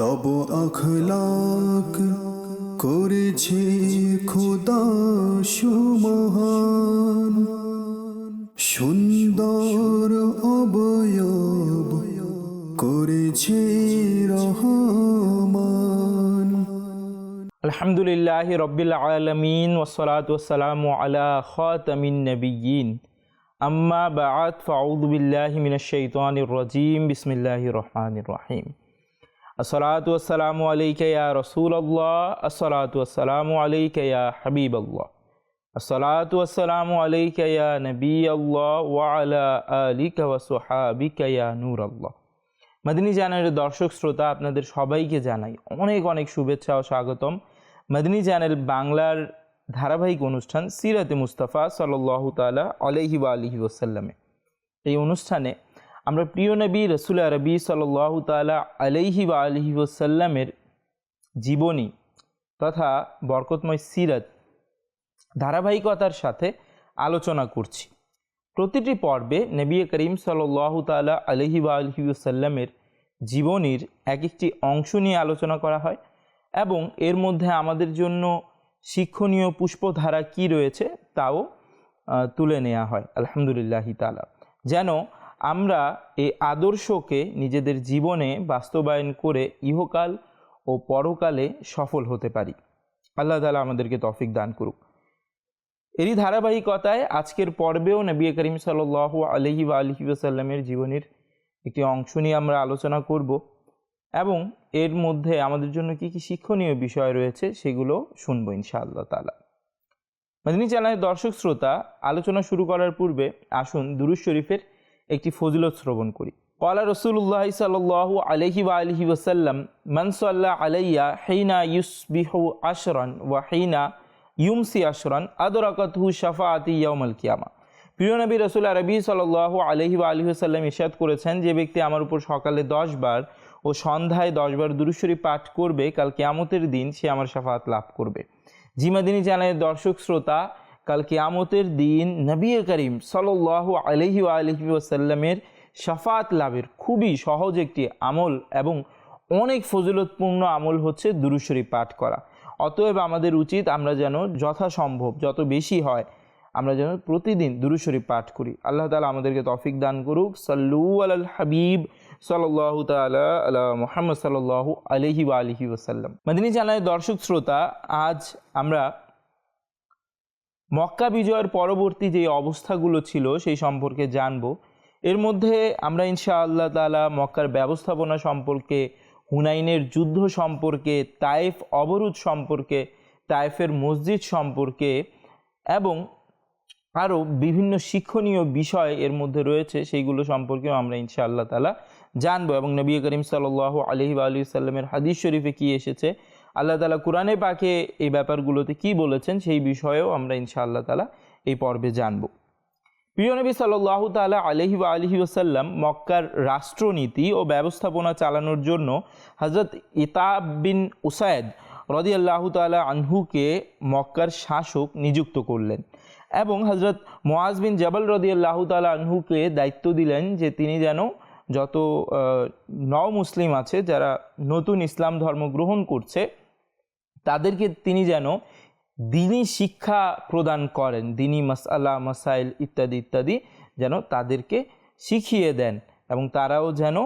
তব আখলাক করেছে খোদা সুমহান। সুন্দর অবয়ব করেছে রহমান। আলহামদুলিল্লাহ রব্বিল আলমিন ওসলাত ওসালাম আলা খাতামিন নবিয়িন আম্মা বাআত ফাউযু বিল্লাহি মিনাশ শাইতানির রাজিম। বিসমিল্লাহির রহমানির রহিম। আসসালাতু ওয়াসসালামু আলাইকা ইয়া রাসূলুল্লাহ, আসসালাতু ওয়াসসালামু আলাইকা ইয়া হাবিবাল্লাহ। আসসালাতু ওয়াসসালামু আলাইকা ইয়া নবিয়াল্লাহ ওয়া আলা আলিকা ওয়া সুহাবিকা ইয়া নূরাল্লাহ। মাদিনী চ্যানেলের দর্শক শ্রোতা আপনাদের সবাইকে জানাই অনেক অনেক শুভেচ্ছা ও স্বাগতম। মদিনী চ্যানেল বাংলার ধারাবাহিক অনুষ্ঠান সিরাতে মুস্তাফা সাল্লাহ তালা আলহি বা আলহি ওসাল্লামে এই অনুষ্ঠানে আমরা প্রিয় নবী রসুল আরবি সাল্লাহ তালা আলহি বা আলহি ওসাল্লামের জীবনী তথা বরকতময় সিরাত ধারাবাহিকতার সাথে আলোচনা করছি। প্রতিটি পর্বে নবী করিম সাল্লাহ তালা আলহি বা আলহিউসাল্লামের জীবনীর এক একটি অংশ নিয়ে আলোচনা করা হয় এবং এর মধ্যে আমাদের জন্য শিক্ষণীয় পুষ্পধারা কি রয়েছে তাও তুলে নেওয়া হয়। আলহামদুলিল্লাহি তালা যেন আমরা এই আদর্শকে নিজেদের জীবনে বাস্তবায়ন করে ইহকাল ও পরকালে সফল হতে পারি। আল্লাহ তালা আমাদেরকে তফিক দান করুক। এরই ধারাবাহিকতায় আজকের পর্বেও নবী করিম সাল আলহি বা আলহি আসাল্লামের জীবনের একটি অংশ নিয়ে আমরা আলোচনা করব এবং এর মধ্যে আমাদের জন্য কি কি শিক্ষণীয় বিষয় রয়েছে সেগুলো শুনব ইনশাআল্লাহ তালা মাদিনী চ্যানেলের দর্শক শ্রোতা, আলোচনা শুরু করার পূর্বে আসুন দুরুজ শরীফের একটি ফজিলত শ্রবণ করি। কলা রসুল্লাহ সাল্লাহ আলহি ওয়া আলহি ওসাল্লাম মনসাল্লাহ আলাইয়া হেইনা ইউসবিহু আশরান ওয়া হেইনা ইউমসি আশরান, আদরাকাতহু শাফাআতি ইয়াউমাল কিয়ামা। প্রিয় নবী রসুল আরবি সাল্লাহ আলহি বা আলহি সাল্লাম ইরশাদ করেছেন, যে ব্যক্তি আমার উপর সকালে দশ বার ও সন্ধ্যায় দশবার দুরুশ্বরী পাঠ করবে, কাল কেয়ামতের দিন সে আমার শাফাত লাভ করবে। জিমাদিনী চ্যানেলের দর্শক, শ্রোতা কাল কিয়ামতের দিন নবী করিম সাল্লাহ আলহি আলহি ওসাল্লামের শাফাত লাভের খুবই সহজ একটি আমল এবং অনেক ফজিলতপূর্ণ আমল হচ্ছে দুরুশ্বরী পাঠ করা। অতএব আমাদের উচিত আমরা যেন যথাসম্ভব, যত বেশি হয়, আমরা যেন প্রতিদিন দুরুশরীফ পাঠ করি। আল্লাহ তালা আমাদেরকে তফিক দান করুক। সাল্লু আল হাবিব সাল্লাহ তালা আল্লাহ মোহাম্মদ সাল্লাহ আলহি আলহি ওসাল্লাম মাদিনী চ্যানেলের দর্শক শ্রোতা, আজ আমরা মক্কা বিজয়ের পরবর্তী যে অবস্থাগুলো ছিল সেই সম্পর্কে জানব। এর মধ্যে আমরা ইনশা আল্লাহ তালা মক্কার ব্যবস্থাপনা সম্পর্কে, হুনাইনের যুদ্ধ সম্পর্কে তাইফ অবরোধ সম্পর্কে তাইফের মসজিদ সম্পর্কে এবং আরও বিভিন্ন শিক্ষণীয় বিষয় এর মধ্যে রয়েছে সেইগুলো সম্পর্কেও আমরা ইনশা আল্লাহ তালা জানব এবং নবী করিম সাল্লাহ আলহি আলী সাল্লামের হাদিস শরীফে কি এসেছে আল্লাহ তালা কোরআনে পাকে এই ব্যাপারগুলোতে কি বলেছেন সেই বিষয়েও আমরা ইনশা আল্লাহ তালা এই পর্বে জানব। প্রিয় নবী সাল্লাহ তালা আলহি বা আলহি ওসাল্লাম মক্কার রাষ্ট্রনীতি ও ব্যবস্থাপনা চালানোর জন্য হজরত ইতাব বিন উসায়দ রদি আল্লাহ তালা আনহুকে মক্কার শাসক নিযুক্ত করলেন এবং হজরত মোয়াজ বিন জবাল রদি আল্লাহ তালা আনহুকে দায়িত্ব দিলেন যে তিনি যেন যত নও মুসলিম আছে যারা নতুন ইসলাম ধর্ম গ্রহণ করছে তাদেরকে তিনি যেন দিনী শিক্ষা প্রদান করেন, দিনই মাসালা মাসাইল ইত্যাদি ইত্যাদি যেন তাদেরকে শিখিয়ে দেন এবং তারাও যেন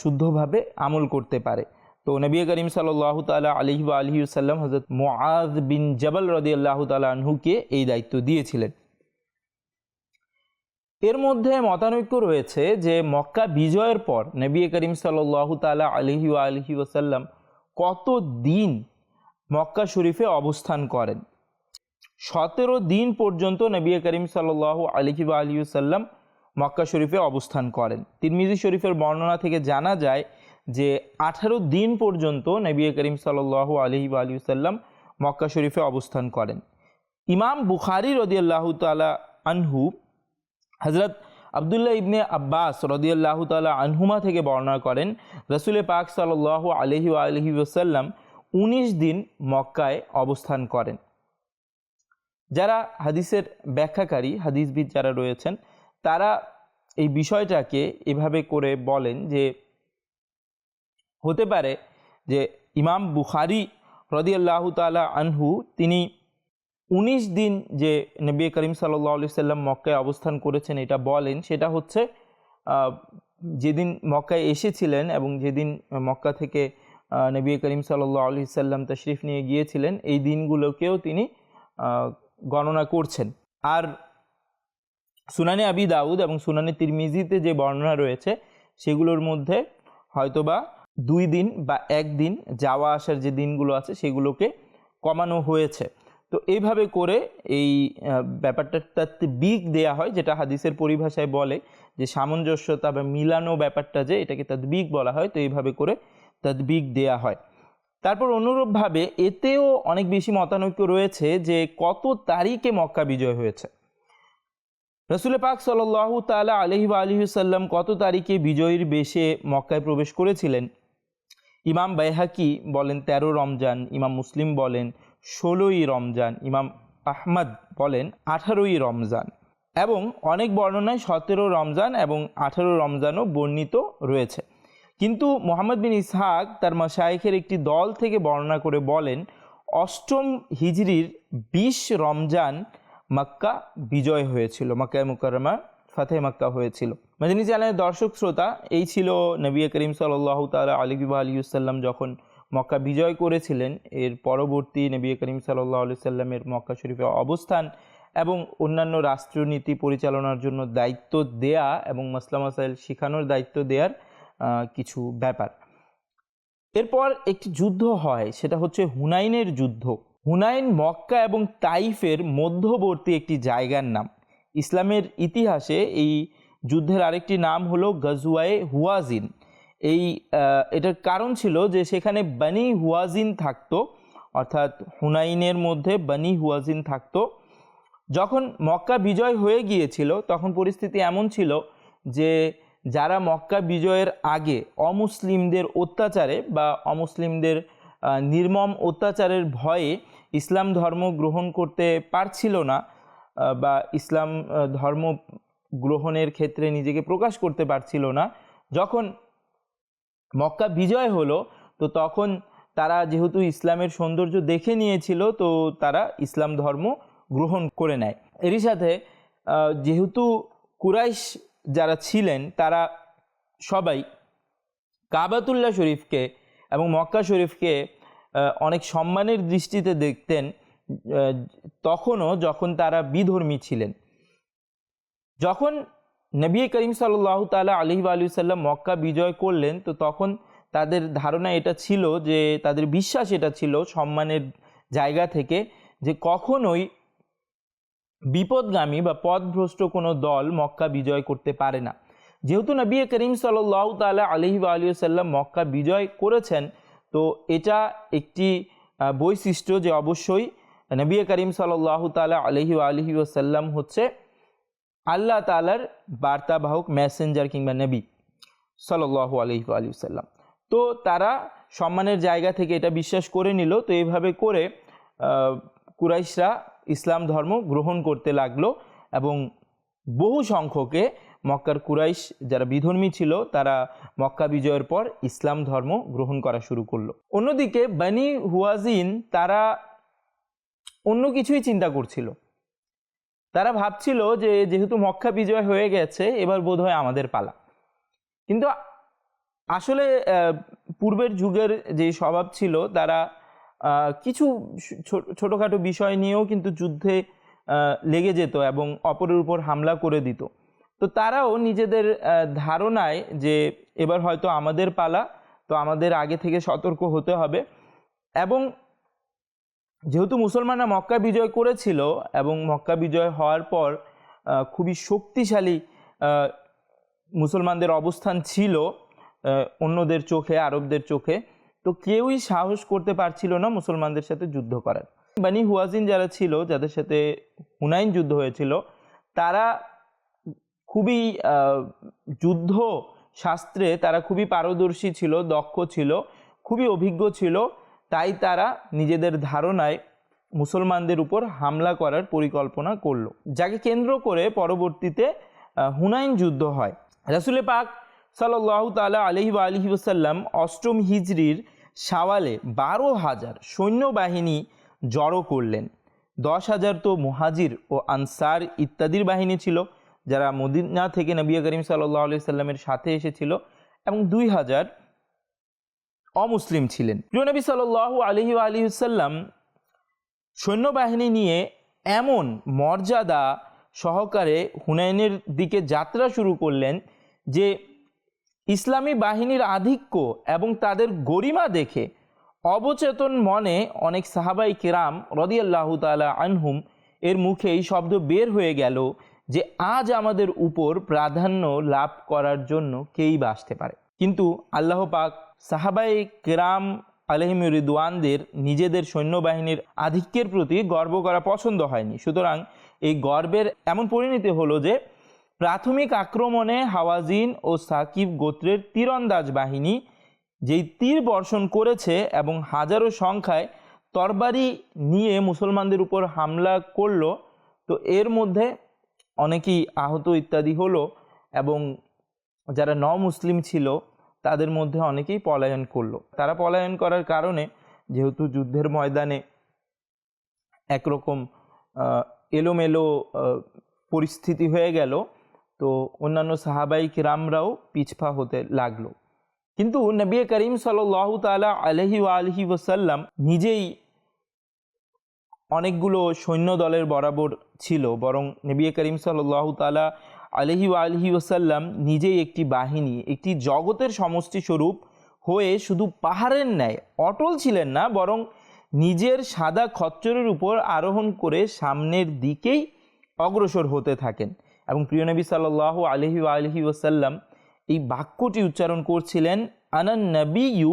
শুদ্ধভাবে আমল করতে পারে। তো নবী করিম সাল্লাহ তালা আলহি আলহি সাল্লাম হজরত মোয়াজ বিন জবাল রদি আল্লাহ তালা এই দায়িত্ব দিয়েছিলেন। এর মধ্যে মতানৈক্য রয়েছে যে মক্কা বিজয়ের পর নবী করিম সাল্লাহ তালা আলহি আলহি ওসাল্লাম কত দিন মক্কা শরীফে অবস্থান করেন। সতেরো দিন পর্যন্ত নবী করিম সাল্লাহ আলহি সাল্লাম মক্কা শরীফে অবস্থান করেন। তিরমিজি শরীফের বর্ণনা থেকে জানা যায় যে আঠারো দিন পর্যন্ত নবী করিম সাল্লাহ আলহি সাল্লাম মক্কা শরীফে অবস্থান করেন। ইমাম বুখারি রদিয়াল্লাহ তালা আনহু হজরত আবদুল্লাহ ইবনে আব্বাস রদিয়াল্লাহ তালা আনহুমা থেকে বর্ণনা করেন, রসুল পাক সাল্লাহ আলহি আলহি ওসাল্লাম উনিশ দিন মক্কায় অবস্থান করেন। যারা হাদিসের ব্যাখ্যাকারী, হাদিসবিদ যারা রয়েছেন, তারা এই বিষয়টাকে এভাবে করে বলেন যে, হতে পারে যে ইমাম বুখারি রদি আল্লাহ তালা আনহু তিনি উনিশ দিন যে নবী করিম সাল্লাহ আলি সাল্লাম মক্কায় অবস্থান করেছেন এটা বলেন, সেটা হচ্ছে যেদিন মক্কায় এসেছিলেন এবং যেদিন মক্কা থেকে নবী করিম সাল্লাহ আলি সাল্লাম তশরিফ নিয়ে গিয়েছিলেন। এই দিনগুলোকেও তিনি গণনা করছেন। আর সুনানে আবি দাউদ এবং সুনানে তিরমিজিতে যে বর্ণনা রয়েছে, সেগুলোর মধ্যে হয়তোবা দুই দিন বা একদিন যাওয়া আসার যে দিনগুলো আছে, সেগুলোকে কমানো হয়েছে। তো এইভাবে করে এই ব্যাপারটা তাদবিক দেয়া হয়, যেটা হাদিসের পরিভাষায় বলে যে সামঞ্জস্যতা বা মিলানো ব্যাপারটা যে এটাকে তাদবিক বলা হয়, তো এইভাবে করে তাদবিক দেয়া হয়। তারপর অনুরূপভাবে এতেও অনেক বেশি মতানৈক্য রয়েছে যে কত তারিখে মক্কা বিজয় হয়েছে। রসুল পাক সাল্লাহ তালা আলহি আলহিসাল্লাম কত তারিখে বিজয়ীর বেশে মক্কায় প্রবেশ করেছিলেন? ইমাম বাইহাকি বলেন তেরো রমজান, ইমাম মুসলিম বলেন ষোলোই রমজান, ইমাম আহমদ বলেন আঠারোই রমজান এবং অনেক বর্ণনায় সতেরো রমজান এবং আঠারো রমজানও বর্ণিত রয়েছে। কিন্তু মোহাম্মদ বিন ইসহাক তার মাসায়েখের একটি দল থেকে বর্ণনা করে বলেন, অষ্টম হিজরির বিশ রমজান মক্কা বিজয় হয়েছিল, মক্কায় মুকাররমা ফাতে মক্কা হয়েছিল। মাদিনী চ্যানেলের দর্শক শ্রোতা, এই ছিল নবী করিম সাল্লাহ তালা আলী আলিউসাল্লাম যখন মক্কা বিজয় করেছিলেন, এর পরবর্তী নবী করিম সাল্লাহ আলি সাল্লামের মক্কা শরীফে অবস্থান এবং অন্যান্য রাষ্ট্রনীতি পরিচালনার জন্য দায়িত্ব দেয়া এবং মাসলা মাসাইল শেখানোর দায়িত্ব দেওয়ার কিছু ব্যাপার। এরপর একটি যুদ্ধ হয়, সেটা হচ্ছে হুনাইনের যুদ্ধ। হুনাইন মক্কা এবং তাইফের মধ্যবর্তী একটি জায়গার নাম। ইসলামের ইতিহাসে এই যুদ্ধের আরেকটি নাম হলো গজওয়ায়ে হুয়াজিন। এই এটার কারণ ছিল যে সেখানে বানি হুয়াজিন থাকতো, অর্থাৎ হুনাইনের মধ্যে বানি হুয়াজিন থাকতো। যখন মক্কা বিজয় হয়ে গিয়েছিল, তখন পরিস্থিতি এমন ছিল যে যারা মক্কা বিজয়ের আগে অমুসলিমদের অত্যাচারে বা অমুসলিমদের নির্মম অত্যাচারের ভয়ে ইসলাম ধর্ম গ্রহণ করতে পারছিল না বা ইসলাম ধর্ম গ্রহণের ক্ষেত্রে নিজেকে প্রকাশ করতে পারছিল না। যখন মক্কা বিজয় হলো, তো তখন তারা যেহেতু ইসলামের সৌন্দর্য দেখে নিয়েছিল, তো তারা ইসলাম ধর্ম গ্রহণ করে নেয়। এরই সাথে যেহেতু কুরাইশ যারা ছিলেন, তারা সবাই কাবাতুল্লাহ শরীফকে এবং মক্কা শরীফকে অনেক সম্মানের দৃষ্টিতে দেখতেন তখনও যখন তারা বিধর্মী ছিলেন। যখন নবী করিম সাল্লাহ তালা আলহি আলু সাল্লাম মক্কা বিজয় করলেন, তো তখন তাদের ধারণা এটা ছিল যে, তাদের বিশ্বাস এটা ছিল সম্মানের জায়গা থেকে যে কখনোই বিপদগামী বা পদভ্রষ্ট কোনো দল মক্কা বিজয় করতে পারে না। যেহেতু নবী করিম সাল্লাহ তালা আলহি আলী সাল্লাম মক্কা বিজয় করেছেন, তো এটা একটি বৈশিষ্ট্য যে অবশ্যই নবী করিম সাল্লাহ তালা আলহি আলহি সাল্লাম হচ্ছে আল্লাহ তালার বার্তাবাহক মেসেঞ্জার কিংবা নবী সাল্লাহ আলহি আলী সাল্লাম তো তারা সম্মানের জায়গা থেকে এটা বিশ্বাস করে নিল। তো এইভাবে করে কুরাইশরা ইসলাম ধর্ম গ্রহণ করতে লাগল এবং বহু সংখ্যকে মক্কার কুরাইশ যারা বিধর্মী ছিল, তারা মক্কা বিজয়ের পর ইসলাম ধর্ম গ্রহণ করা শুরু করল। অন্যদিকে বানি হুয়াজিন তারা অন্য কিছুই চিন্তা করছিল। তারা ভাবছিল যে যেহেতু মক্কা বিজয় হয়ে গেছে, এবার বোধহয় আমাদের পালা। কিন্তু আসলে পূর্বের যুগের যে স্বভাব ছিল, তারা কিছু ছোটোখাটো বিষয় নিয়েও কিন্তু যুদ্ধে লেগে যেত এবং অপরের উপর হামলা করে দিত। তো তারাও নিজেদের ধারণায় যে এবার হয়তো আমাদের পালা, তো আমাদের আগে থেকে সতর্ক হতে হবে এবং যেহেতু মুসলমানরা মক্কা বিজয় করেছিল এবং মক্কা বিজয় হওয়ার পর খুবই শক্তিশালী মুসলমানদের অবস্থান ছিল অন্যদের চোখে, আরবদের চোখে তো কেউই সাহস করতে পারছিল না মুসলমানদের সাথে যুদ্ধ করার। বানি হুয়াজিন যারা ছিল, যাদের সাথে হুনাইন যুদ্ধ হয়েছিল, তারা খুবই যুদ্ধ শাস্ত্রে তারা খুবই পারদর্শী ছিল, দক্ষ ছিল, খুবই অভিজ্ঞ ছিল, তাই তারা নিজেদের ধারণায় মুসলমানদের উপর হামলা করার পরিকল্পনা করল। যাকে কেন্দ্র করে পরবর্তীতে হুনাইন যুদ্ধ হয়। রাসুলে পাক সাল্লাহ তালা আলহি আলহি ওসাল্লাম অষ্টম হিজরির সাওয়ালে বারো হাজার সৈন্যবাহিনী জড়ো করলেন। দশ হাজার তো মুহাজির ও আনসার ইত্যাদির বাহিনী ছিল, যারা মদিনা থেকে নবী করিম সাল্লাহ সাল্লামের সাথে এসেছিল এবং দুই হাজার অমুসলিম ছিলেন। প্রিয় নবী সাল্লাহ আলহি আলহিসাল্লাম সৈন্যবাহিনী নিয়ে এমন মর্যাদা সহকারে হুনাইনের দিকে যাত্রা শুরু করলেন যে ইসলামী বাহিনীর আধিক্য এবং তাদের গরিমা দেখে অবচেতন মনে অনেক সাহাবাই কিরাম রদিয়াল্লাহ তালা আনহুম এর মুখে এই শব্দ বের হয়ে গেল যে আজ আমাদের উপর প্রাধান্য লাভ করার জন্য কেই বা আসতে পারে। কিন্তু আল্লাহ পাক সাহাবাই কেরাম আলহিম রিদওয়ানদের নিজেদের সৈন্যবাহিনীর আধিক্যের প্রতি গর্ব করা পছন্দ হয়নি। সুতরাং এই গর্বের এমন পরিণতি হলো যে প্রাথমিক আক্রমণে হাওয়াজিন ও সাকিব গোত্রের তীরন্দাজ বাহিনী, যেই তীর বর্ষণ করেছে এবং হাজারো সংখ্যায় তরবারি নিয়ে মুসলমানদের উপর হামলা করল, তো এর মধ্যে অনেকেই আহত ইত্যাদি হলো এবং যারা ন মুসলিম ছিল, তাদের মধ্যে অনেকেই পলায়ন করল। তারা পলায়ন করার কারণে যেহেতু যুদ্ধের ময়দানে একরকম এলোমেলো পরিস্থিতি হয়ে গেল তো অন্যান্য সাহাবাই কিরামরাও পিছপা হতে লাগল। কিন্তু নবী করিম সাল্লাহ তালা আলহি আলহি ওসাল্লাম নিজেই অনেকগুলো সৈন্য দলের বরাবর ছিল, বরং নবী করিম সাল্লাহ তালা আলহি আলহি ওসাল্লাম নিজেই একটি বাহিনী, একটি জগতের সমষ্টি স্বরূপ হয়ে শুধু পাহাড়ের ন্যায় অটল ছিলেন না, বরং নিজের সাদা খচ্চরের উপর আরোহণ করে সামনের দিকেই অগ্রসর হতে থাকেন। এবং প্রিয় নবী সাল্লাহ আলহি আলহি ওসাল্লাম এই বাক্যটি উচ্চারণ করছিলেন আনা নবী ইউ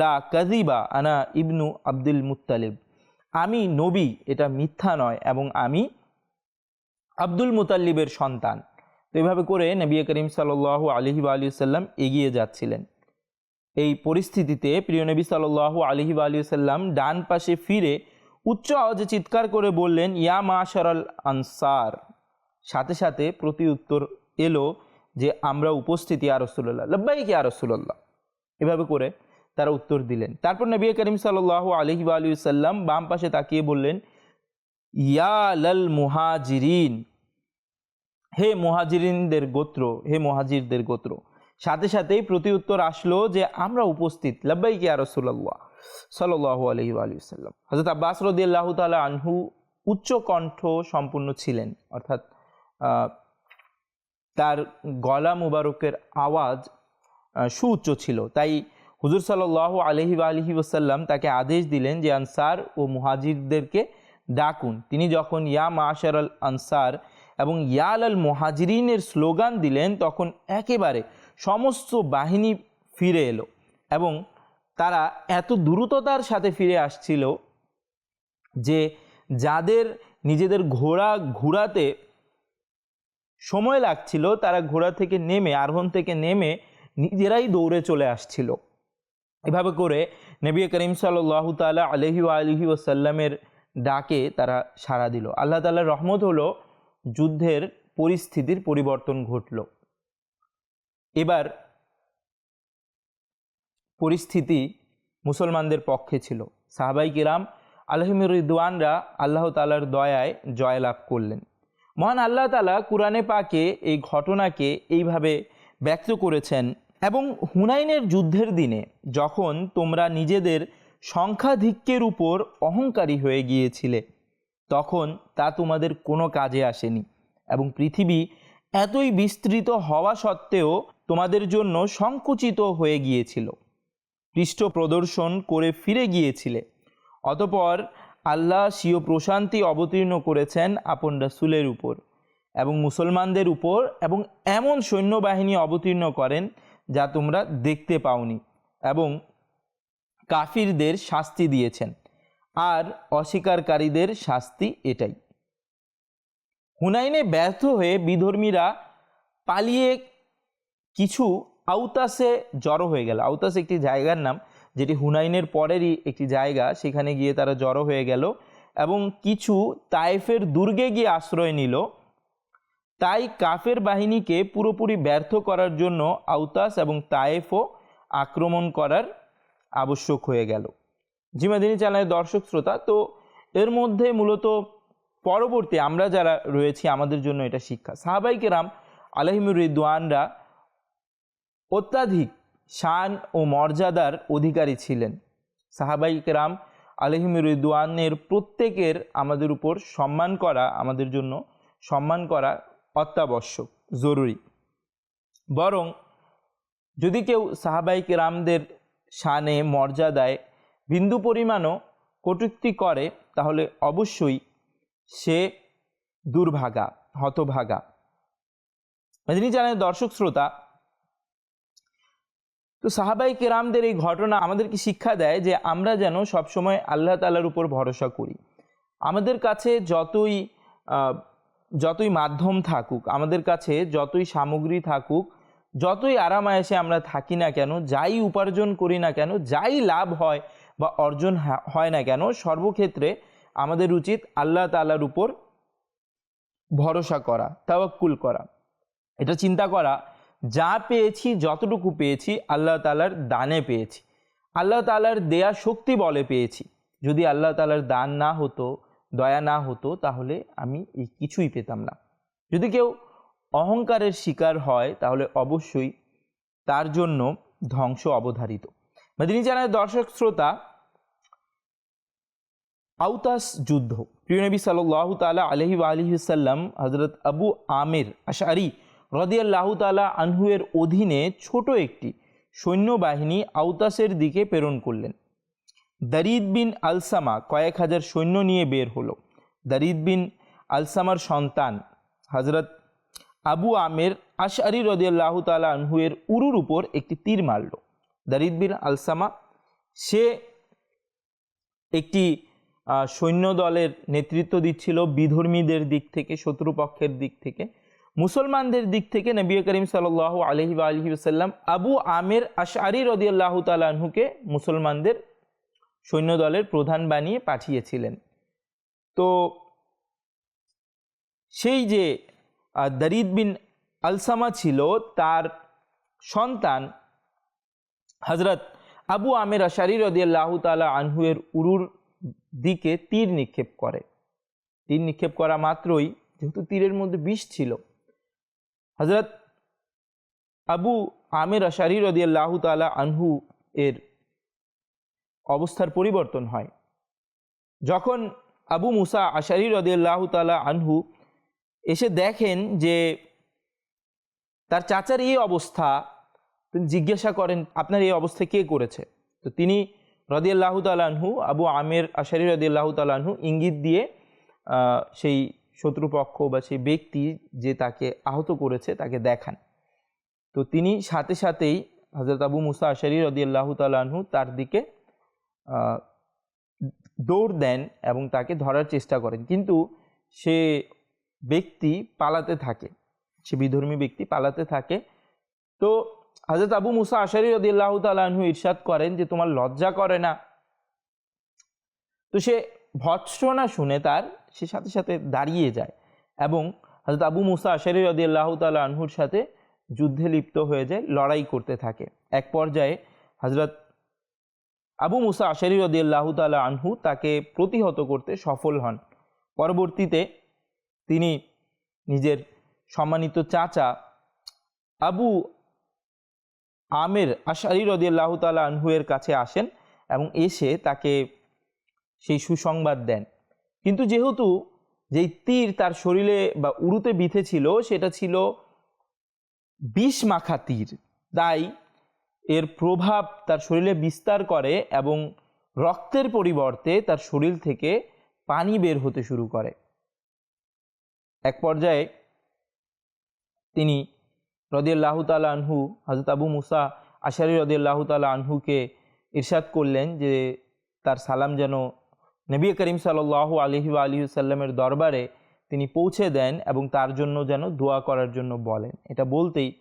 লা কাজিবা আনা ইবনু আব্দুল মুত্তালিব। আমি নবী, এটা মিথ্যা নয় এবং আমি আব্দুল মুতাল্লিবের সন্তান। তো এইভাবে করে নবী করিম সাল্লাহ আলহি আলী সাল্লাম এগিয়ে যাচ্ছিলেন। এই পরিস্থিতিতে প্রিয় নবী সাল্লাহ আলহি আলী সাল্লাম ডান পাশে ফিরে উচ্চ আওয়াজে চিৎকার করে বললেন, ইয়া মাশারাল আনসার। সাথে সাথে প্রতি উত্তর এলো যে আমরা উপস্থিতি আর রসুল্লাহ লব্বাই কি আর রসুল্লাহ এভাবে করে তারা উত্তর দিলেন। তারপর নবী করিম সাল্লাহ আলহি আলী সাল্লাম বাম পাশে তাকিয়ে বললেন, ইয়া লাল মুহাজিরিন, হে মুহাজিরিনদের গোত্র, হে মুহাজিরদের গোত্র। সাথে সাথেই প্রতি উত্তর আসলো যে আমরা উপস্থিত লব্বাই কি আর রসুল্লাহ সাল্লাহ আলহি আলী সাল্লাম হজরত আব্বাস রদিয়াল্লাহ তালা আনহু উচ্চ কণ্ঠ সম্পূর্ণ ছিলেন, অর্থাৎ তার গলা মুবারকের আওয়াজ সুউচ্চ ছিল। তাই হুজুর সাল্লাহ আলহি আলহি ওসাল্লাম তাকে আদেশ দিলেন যে, আনসার ও মুহাজিরদেরকে ডাকুন। তিনি যখন ইয়া মাশার আল আনসার এবং ইয়াল আল মুহাজিরিনের স্লোগান দিলেন, তখন একেবারে সমস্ত বাহিনী ফিরে এলো এবং তারা এত দ্রুততার সাথে ফিরে আসছিল যে, যাদের নিজেদের ঘোড়া ঘোরাতে সময় লাগছিল তারা ঘোড়া থেকে নেমে, আরোহণ থেকে নেমে নিজেরাই দৌড়ে চলে আসছিল। এভাবে করে নবী করিম সাল্লাহ তালা আলহি আলহি ওসাল্লামের ডাকে তারা সাড়া দিল। আল্লাহ তালার রহমত হলো যুদ্ধের পরিস্থিতির পরিবর্তন ঘটল। এবার পরিস্থিতি মুসলমানদের পক্ষে ছিল। সাহাবাই কিরাম আলহিমুর রিদওয়ানরা আল্লাহ তালার দয়ায় জয়লাভ করলেন। মহান আল্লাহ তালা কোরআনে পাকে এই ঘটনাকে এইভাবে ব্যক্ত করেছেন এবং হুনাইনের যুদ্ধের দিনে যখন তোমরা নিজেদের সংখ্যাধিক্যের উপর অহংকারী হয়ে গিয়েছিলে, তখন তা তোমাদের কোনো কাজে আসেনি এবং পৃথিবী এতই বিস্তৃত হওয়া সত্ত্বেও তোমাদের জন্য সংকুচিত হয়ে গিয়েছিল। পৃষ্ঠ প্রদর্শন করে ফিরে গিয়েছিলে। অতপর আল্লাহ স্বীয় প্রশান্তি অবতীর্ণ করেছেন আপন রাসুলের উপর এবং মুসলমানদের উপর এবং এমন সৈন্যবাহিনী অবতীর্ণ করেন যা তোমরা দেখতে পাওনি এবং কাফিরদের শাস্তি দিয়েছেন। আর অস্বীকারীদের শাস্তি এটাই। হুনাইনে ব্যর্থ হয়ে বিধর্মীরা পালিয়ে কিছু আউতাসে জড়ো হয়ে গেল। আউতাস একটি জায়গার নাম যেটি হুনাইনের পরেরই একটি জায়গা, সেখানে গিয়ে তারা জড়ো হয়ে গেল এবং কিছু তাইফের দুর্গে গিয়ে আশ্রয় নিল। তাই কাফের বাহিনীকে পুরোপুরি ব্যর্থ করার জন্য আউতাস এবং তায়েফও আক্রমণ করার আবশ্যক হয়ে গেল। জিমাদিনী চ্যানেলের দর্শক শ্রোতা, তো এর মধ্যে মূলত পরবর্তী আমরা যারা রয়েছি, আমাদের জন্য এটা শিক্ষা। সাহাবাই কেরাম আলহিমুর রিদওয়ানরা অত্যাধিক শান ও মর্যাদার অধিকারী ছিলেন। সাহাবাই কেরাম আলহিমুর রিদওয়ানের প্রত্যেকের আমাদের উপর সম্মান করা, আমাদের জন্য সম্মান করা অত্যাবশ্যক, জরুরি। বরং যদি কেউ সাহাবাই কেরামদের শানে, মর্যাদায় বিন্দু পরিমাণও কটূক্তি করে, তাহলে অবশ্যই সে দুর্ভাগা, হতভাগা। যিনি জানেন দর্শক শ্রোতা তো সাহাবাই কেরামদের এই ঘটনা আমাদেরকে শিক্ষা দেয় যে আমরা যেন সবসময় আল্লাহ তালার উপর ভরসা করি। আমাদের কাছে যতই যতই মাধ্যম থাকুক, আমাদের কাছে যতই সামগ্রী থাকুক, যতই আরামায়েসে আমরা থাকি না কেন, যাই উপার্জন করি না কেন, যাই লাভ হয় বা অর্জন হয় না কেন, সর্বক্ষেত্রে আমাদের উচিত আল্লাহ তালার উপর ভরসা করা, তাওয়াক্কুল করা। এটা চিন্তা করা যা পেয়েছি, যতটুকু পেয়েছি, আল্লাহ তালার দানে পেয়েছি। আল্লাহ তালার দেয়া শক্তি বলে পেয়েছি। যদি আল্লাহ তালার দান না হতো, দয়া না হতো, তাহলে আমি এই কিছুই পেতাম না। যদি কেউ অহংকারের শিকার হয়, তাহলে অবশ্যই তার জন্য ধ্বংস অবধারিত। মেদিনী চ্যানেলের দর্শক শ্রোতা, আউতাস যুদ্ধ। প্রিয় নবী সাল্লাহ তালা আলহি আলহিসাল্লাম হজরত আবু আমির আশারি রদিয়াল্লাহ তালা আনহুয়ের অধীনে ছোট একটি সৈন্যবাহিনী আউতাসের দিকে প্রেরণ করলেন। দারিদ বিন আলসামা কয়েক হাজার সৈন্য নিয়ে বের হলো। দারিদ বিন আলসামার সন্তান হজরত আবু আমের আশারি রদিয়াল্লাহ তালা আনহুয়ের উরুর উপর একটি তীর মারল। দারিদ বিন আলসামা সে একটি আহ, সৈন্য দলের নেতৃত্ব দিচ্ছিল বিধর্মীদের দিক থেকে শত্রুপক্ষের দিক থেকে। মুসলমানদের দিক থেকে নবী করিম সাল আলহি আলহি সাল্লাম আবু আমের আশারি রদিয়াল্লাহ তালাহুকে মুসলমানদের সৈন্যদলের প্রধান বানিয়ে পাঠিয়েছিলেন। তো সেই যে দারিদ বিন আলসামা ছিল, তার সন্তান হজরত আবু আমের আশারি রদিয়াল্লাহ তালা আনহুয়ের উরুর দিকে তীর নিক্ষেপ করে। তীর নিক্ষেপ করা মাত্রই, যেহেতু তীরের মধ্যে বিষ ছিল। হজরত আবু আমের আশারি রদিয়াল্লাহ তালা আনহু এর অবস্থার পরিবর্তন হয়। যখন আবু মুসা আশারি রদিয়াল্লাহ তালা আনহু এসে দেখেন যে তার চাচার এই অবস্থা, তিনি জিজ্ঞাসা করেন, আপনার এই অবস্থা কে করেছে? তো তিনি রদিয়াল্লাহ তালাহু আবু আমের আশারি রদিয়াল্লাহ তালাহু ইঙ্গিত দিয়ে সেই শত্রুপক্ষ বা সেই ব্যক্তি যে তাকে আহত করেছে তাকে দেখান। তো তিনি সাথে সাথেই হজরত আবু মুসা আশারি রদিয়াল্লাহ তালাহু তার দিকে দৌড় দেন এবং তাকে ধরার চেষ্টা করেন। কিন্তু সে ব্যক্তি পালাতে থাকে, সে বিধর্মী ব্যক্তি পালাতে থাকে। তো হজরত আবু মুসা আশারি রদিয়াল্লাহ তালাহু ইরশাদ করেন যে তোমার লজ্জা করে না। তো সে ভৎসনা শুনে তার সে সাথে সাথে দাঁড়িয়ে যায় এবং হজরত আবু মুসা আশারি রদিয়াল্লাহ তালা আনহুর সাথে যুদ্ধে লিপ্ত হয়ে যায়, লড়াই করতে থাকে। এক পর্যায়ে হজরত আবু মুসা আশারি রদিয়াল্লাহ তালা আনহু তাকে প্রতিহত করতে সফল হন। পরবর্তীতে তিনি নিজের সম্মানিত চাচা আবু আমের আশারি রদিয়াল্লাহ তালা আনহুয়ের কাছে আসেন এবং এসে তাকে সেই সুসংবাদ দেন। কিন্তু যেহেতু যেই তীর তার শরীরে বা উরুতে বিঁধে ছিল, সেটা ছিল বিষ মাখা তীর। তাই এর প্রভাব তার শরীরে বিস্তার করে এবং রক্তের পরিবর্তে তার শরীর থেকে পানি বের হতে শুরু করে। এক পর্যায়ে তিনি রদিয়াল্লাহ তালা আনহু হজরত আবু মুসা আশারি রদিয়াল্লাহ তালা আনহুকে ইরশাদ করলেন যে তার সালাম যেন নবী করিম সাল্লাহ আলহি আলী সাল্লামের দরবারে তিনি পৌঁছে দেন এবং তার জন্য যেন দোয়া করার জন্য বলেন। এটা বলতেই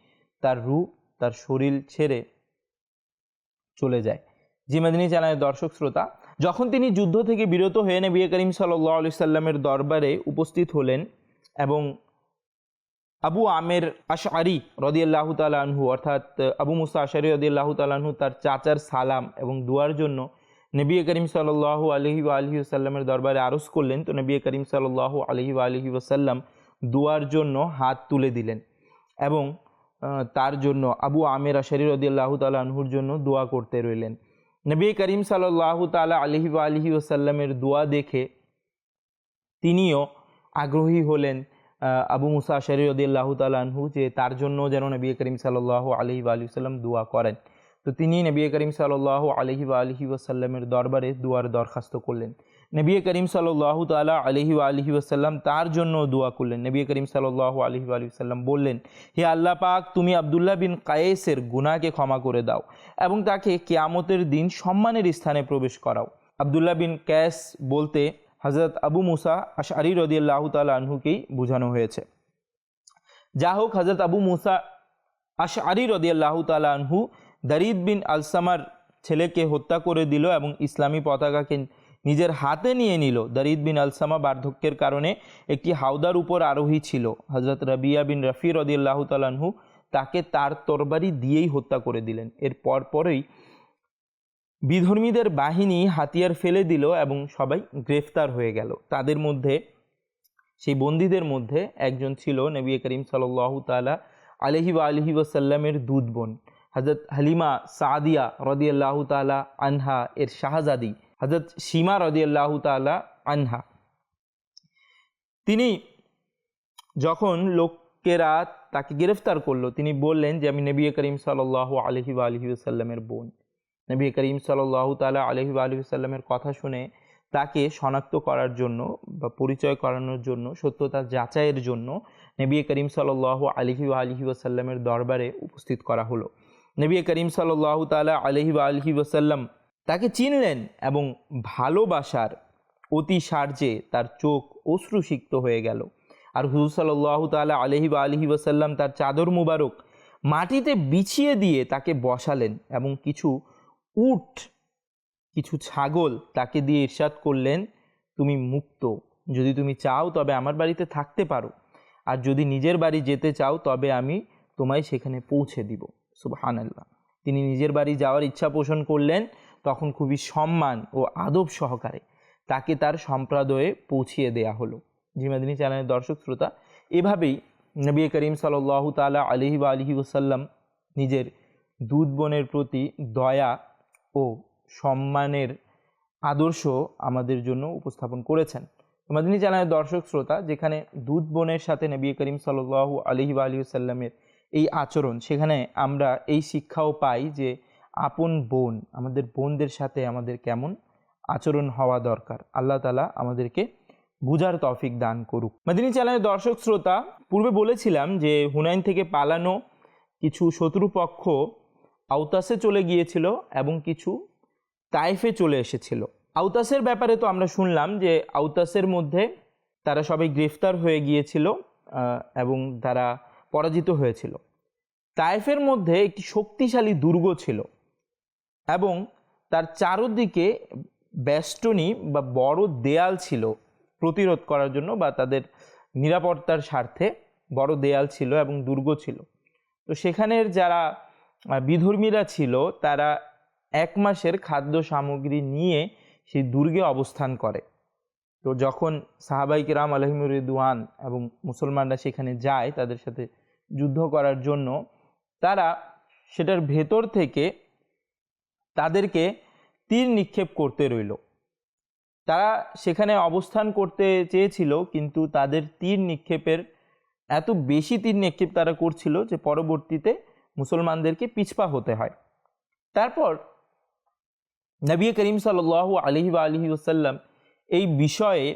তার রু তার শরীর ছেড়ে চলে যায়। জিমাদিনী চ্যানেলের দর্শক শ্রোতা, যখন তিনি যুদ্ধ থেকে বিরত হয়ে নবী করিম সাল্লাহ আলি সাল্লামের দরবারে উপস্থিত হলেন এবং আবু আমের আশআরি রদিয়াল্লাহ তালাহু অর্থাৎ আবু মুসা আশারি রদিয়াল্লাহ তালাহু তার চাচার সালাম এবং দুয়ার জন্য নবী করিম সাল্লাহ আলহি আলহি আসাল্লামের দরবারে আরজ করলেন। তো নবী করিম সাল্লাহ আলহি আলহি ওসাল্লাম দুয়ার জন্য হাত তুলে দিলেন এবং তার জন্য আবু আমের আশারি রদিয়াল্লাহ তালাহুর জন্য দোয়া করতে রইলেন। নবী করিম সাল্লাহ তালা আলহি আলহি ওসাল্লামের দোয়া দেখে তিনিও আগ্রহী হলেন আবু মুসা আশারি রদিয়াল্লাহ তালাহু যে তার জন্য যেন নবী করিম সাল্লাহ আলহি আলহি সাল্লাম দোয়া করেন। তো তিনি নবী করিম সাল্লাহ আলহি আলহি ওসাল্লামের দরবারে দুয়ার দরখাস্ত করলেন। নবী করিম সাল্লাহ তালা আলহি আলহি ওসাল্লাম তার জন্য দোয়া করলেন। নবী করিম সাল্লাহ আলহি আলহি সাল্লাম বললেন, হে আল্লাহ পাক, তুমি আবদুল্লাহ বিন কায়েসের গুনাহকে ক্ষমা করে দাও এবং তাকে কেয়ামতের দিন সম্মানের স্থানে প্রবেশ করাও। আবদুল্লাহ বিন ক্যাস বলতে হজরত আবু মুসা আশারি রদিয়াল্লাহ তাল আনহুকেই বোঝানো হয়েছে। যা হোক হজরত আবু মুসা আশারি রদিয়াল্লাহ তাল আনহু দারিদ বিন আলসামার ছেলেকে হত্যা করে দিল এবং ইসলামী পতাকাকে নিজের হাতে নিয়ে নিল। দারিদ বিন আলসামা বার্ধক্যের কারণে একটি হাওদার উপর আরোহী ছিল। হজরত রবিয়া বিন রফি রদিয়াল্লাহ তালানহু তাকে তার তরবারি দিয়েই হত্যা করে দিলেন। এর পরপরই বিধর্মীদের বাহিনী হাতিয়ার ফেলে দিল এবং সবাই গ্রেফতার হয়ে গেল। তাদের মধ্যে, সেই বন্দীদের মধ্যে একজন ছিল নবী করিম সাল্লাহ তালা আলহি বা আলহি ওসাল্লামের দুধ বোন। হজরত হালিমা সাদিয়া রদি রদিয়াল্লাহ তালা আনহা এর শাহজাদি হজরত সীমা রদি রদিয়াল্লাহ তালা আনহা। তিনি যখন লোকেরা তাকে গ্রেফতার করল, তিনি বললেন যে, আমি নবী করিম সাল্লাহ আলহি আলহি সাল্লামের বোন। নবী করিম সাল্লাহ তালা আলহি আলহি সাল্লামের কথা শুনে তাকে শনাক্ত করার জন্য বা পরিচয় করানোর জন্য, সত্যতা যাচাইয়ের জন্য নবী করিম সাল্লাহ আলহি আলহি দরবারে উপস্থিত করা হলো। নবী করিম সাল্লাহ তালা আলহি বা আলহি ওসাল্লাম তাকে চিনলেন এবং ভালোবাসার অতি সার্জে তার চোখ অশ্রুসিক্ত হয়ে গেল। আর হুজুর সাল্লাহ তালা আলহি বা আলহি ওসাল্লাম তার চাদর মুবারক মাটিতে বিছিয়ে দিয়ে তাকে বসালেন এবং কিছু উট, কিছু ছাগল তাকে দিয়ে ইরশাদ করলেন, তুমি মুক্ত। যদি তুমি চাও তবে আমার বাড়িতে থাকতে পারো। আর যদি নিজের বাড়ি যেতে চাও তবে আমি তোমায় সেখানে পৌঁছে দিব। সুবহান আল্লাহ তিনি নিজের বাড়ি যাওয়ার ইচ্ছা পোষণ করলেন, তখন খুবই সম্মান ও আদব সহকারে তাকে তার সম্প্রদায়ে পৌঁছিয়ে দেয়া হলো। জিমাদিনী চ্যানেলের দর্শক শ্রোতা, এভাবেই নবী করিম সাল্লাহ তালা আলহি বা আলহি ওসাল্লাম নিজের দুধ বোনের প্রতি দয়া ও সম্মানের আদর্শ আমাদের জন্য উপস্থাপন করেছেন। মাদিনী চ্যানেলের দর্শক শ্রোতা, যেখানে দুধ বোনের সাথে নবী করিম সাল্লাহ আলহি বা আলহি সাল্লামের এই আচরণ, সেখানে আমরা এই শিক্ষাও পাই যে আপন বোন, আমাদের বোনদের সাথে আমাদের কেমন আচরণ হওয়া দরকার। আল্লাহ তালা আমাদেরকে বুঝার তফিক দান করুক। মাদিনী চ্যানেলের দর্শক শ্রোতা, পূর্বে বলেছিলাম যে হুনাইন থেকে পালানো কিছু শত্রুপক্ষ আউতাসে চলে গিয়েছিল এবং কিছু তাইফে চলে এসেছিল। আউতাসের ব্যাপারে তো আমরা শুনলাম যে আউতাসের মধ্যে তারা সবাই গ্রেফতার হয়ে গিয়েছিল এবং তারা পরাজিত হয়েছিল। তাইফের মধ্যে একটি শক্তিশালী দুর্গ ছিল এবং তার চারদিকে বেষ্টনী বা বড় দেয়াল ছিল প্রতিরোধ করার জন্য বা তাদের নিরাপত্তার স্বার্থে বড় দেয়াল ছিল এবং দুর্গ ছিল। তো সেখানের যারা বিধর্মীরা ছিল, তারা এক মাসের খাদ্য সামগ্রী নিয়ে সেই দুর্গে অবস্থান করে। তো যখন সাহাবাই কিরাম আলহিমুরিদুয়ান এবং মুসলমানরা সেখানে যায়, তাদের সাথে যুদ্ধ করার জন্য তারা সেটার ভেতর থেকে তাদেরকে তীর নিক্ষেপ করতে রইল। তারা সেখানে অবস্থান করতে চেয়েছিল, কিন্তু তাদের তীর নিক্ষেপের এত বেশি তীর নিক্ষেপ তারা করছিল যে পরবর্তীতে মুসলমানদেরকে পিছপা হতে হয়। তারপর নবী করিম সাল আলহি বা আলহি ওসাল্লাম এই বিষয়ে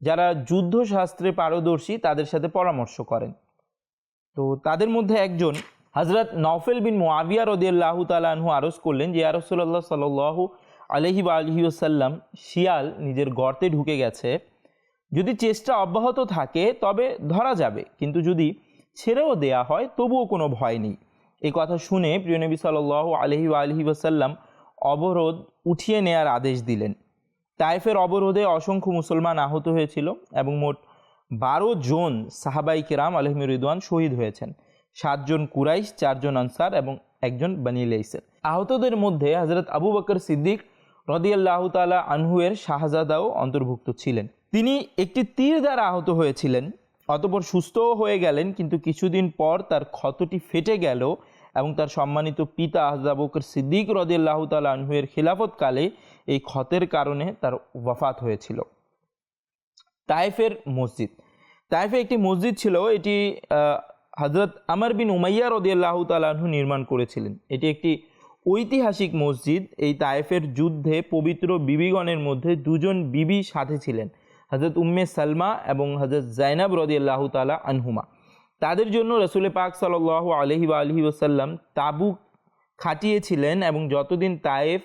যারা যুদ্ধশাস্ত্রে পারদর্শী তাদের সাথে পরামর্শ করেন। তো তাদের মধ্যে একজন হজরত নওফেল বিন মোয়াবিয়া রদিয়াল্লাহ তালাহু আরজ করলেন যে আরসুল্লাহ সাল আলহি বা আলহি ওসাল্লাম শিয়াল নিজের গর্তে ঢুকে গেছে। যদি চেষ্টা অব্যাহত থাকে, তবে ধরা যাবে। কিন্তু যদি ছেড়েও দেয়া হয়, তবুও কোনো ভয় নেই। এই কথা শুনে প্রিয় নবী সাল আলহি আলহি ওসাল্লাম অবরোধ উঠিয়ে নেয়ার আদেশ দিলেন। তাইফের অবরোধে অসংখ্য মুসলমান আহত হয়েছিল এবং মোট বারো জন সাহাবাই কিরাম আলহমির রিদওয়ান শহীদ হয়েছেন। সাতজন কুরাইশ চারজন আনসার এবং একজন বানি লাইসের আহতদের মধ্যে হজরত আবু বকর সিদ্দিক রদিয়াল্লাহ তালা আনহুয়ের শাহজাদাও অন্তর্ভুক্ত ছিলেন। তিনি একটি তীর দ্বারা আহত হয়েছিলেন, অতপর সুস্থও হয়ে গেলেন, কিন্তু কিছুদিন পর তার ক্ষতটি ফেটে গেল এবং তার সম্মানিত পিতা হজরত আবু বকর সিদ্দিক রদিয়াল্লাহ তালা আনহুয়ের খিলাফতকালে এই ক্ষতের কারণে তার ওয়াফাত হয়েছিল। তায়েফের মসজিদ। তায়েফে একটি মসজিদ ছিল, এটি হজরত আমর বিন উমাইয়া রদিয়াল্লাহ তালাহু নির্মাণ করেছিলেন। এটি একটি ঐতিহাসিক মসজিদ। এই তায়েফের যুদ্ধে পবিত্র বিবিগণের মধ্যে দুজন বিবি সাথে ছিলেন হজরত উম্মে সালমা এবং হজরত জাইনাব রদিয়াল্লাহ তালা আনহুমা। তাদের জন্য রসুল পাক সাল আলহি আলহি ওসাল্লাম তাবু খাটিয়েছিলেন এবং যতদিন তায়েফ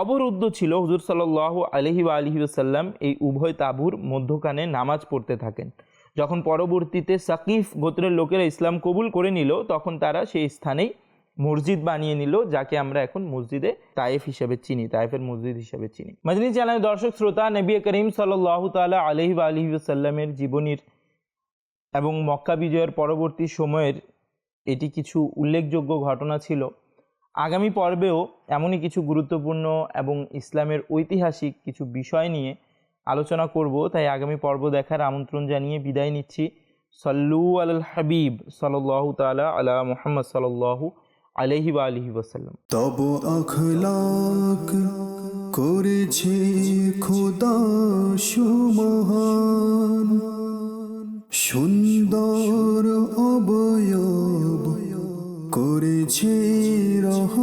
অবরুদ্ধ ছিল হুজুর সাল্লাহ আলহি বা আলহি ওসাল্লাম এই উভয় তাবুর মধ্যখানে নামাজ পড়তে থাকেন। যখন পরবর্তীতে সাকিফ গোত্রের লোকেরা ইসলাম কবুল করে নিল, তখন তারা সেই স্থানেই মসজিদ বানিয়ে নিল, যাকে আমরা এখন মসজিদে তায়েফ হিসেবে চিনি, তায়েফের মসজিদ হিসেবে চিনি। মাদিনী চ্যানেলের দর্শক, শ্রোতা, নবী করিম সাল্লাহ তালা আলহি বা আলহি সাল্লামের জীবনীর এবং মক্কা বিজয়ের পরবর্তী সময়ের এটি কিছু উল্লেখযোগ্য ঘটনা ছিল। আগামী পর্বেও এমনই কিছু গুরুত্বপূর্ণ এবং ইসলামের ঐতিহাসিক কিছু বিষয় নিয়ে আলোচনা করব, তাই আগামী পর্ব দেখার আমন্ত্রণ জানিয়ে বিদায় নিচ্ছি। সল্লু আল হাবিব সাল্লাহ তালা আলা মোহাম্মদ সাল্লাহু আলহি বা আলহি ওসাল্লাম তব আখলাক করেছে খোদা সুমহান, সুন্দর অবয়ব করেছি রহ